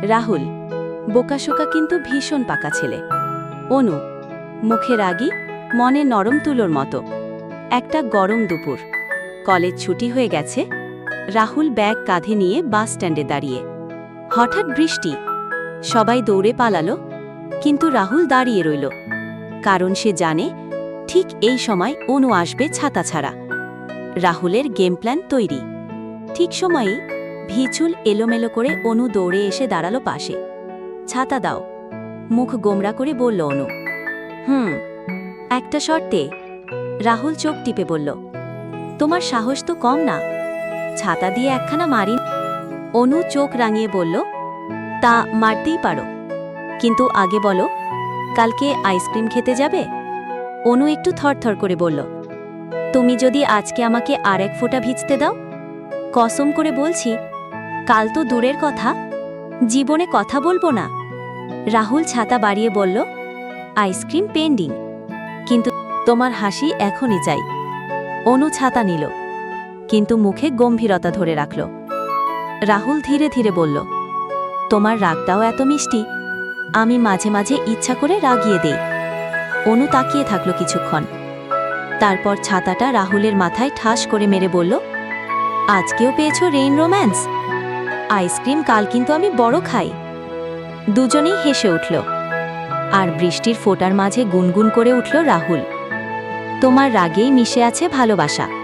রাহুল, বোকাশোকা কিন্তু ভীষণ পাকা ছেলে। অনু, মুখে রাগি, মনে নরম তুলোর মতো। একটা গরম দুপুর। কলেজ ছুটি হয়ে গেছে। রাহুল ব্যাগ কাঁধে নিয়ে বাস স্ট্যান্ডে দাঁড়িয়ে। হঠাৎ বৃষ্টি। সবাই দৌড়ে পালালো, কিন্তু রাহুল দাঁড়িয়ে রইল। কারণ সে জানে, ঠিক এই সময় অনু আসবে ছাতা ছাড়া। রাহুলের গেম প্ল্যান তৈরি। ঠিক সময়েই ভিচুল এলোমেলো করে অনু দৌড়ে এসে দাঁড়াল পাশে। ছাতা দাও। মুখ গোমরা করে বলল অনু, হুম, একটা শর্তে। রাহুল চোখ টিপে বলল, তোমার সাহস তো কম না। ছাতা দিয়ে একখানা মারি অনু চোখ রাঙিয়ে বলল, তা মারতেই পারো। কিন্তু আগে বলো, কালকে আইসক্রিম খেতে যাবে? অনু একটু থরথর করে বলল, তুমি যদি আজকে আমাকে আর এক ফোঁটা ভিজতে দাও? কসম করে বলছি কাল তো দূরের কথা। জীবনে কথা বলব না। রাহুল ছাতা বাড়িয়ে বলল, আইসক্রিম পেন্ডিং। কিন্তু তোমার হাসি এখনই চাই। অনু ছাতা নিল, কিন্তু মুখে গম্ভীরতা ধরে রাখল। রাহুল ধীরে ধীরে বলল, তোমার রাগটাও এত মিষ্টি। আমি মাঝে মাঝে ইচ্ছা করে রাগিয়ে দেই। অনু তাকিয়ে থাকল কিছুক্ষণ। তারপর ছাতাটা রাহুলের মাথায় ঠাস করে মেরে বলল, আজকেও পেয়েছ রেইন রোম্যান্স? আইসক্রিম কাল কিন্তু আমি বড় খাই। দুজনেই হেসে উঠল। আর বৃষ্টির ফোটার মাঝে গুনগুন করে উঠল রাহুল। তোমার রাগেই মিশে আছে ভালোবাসা।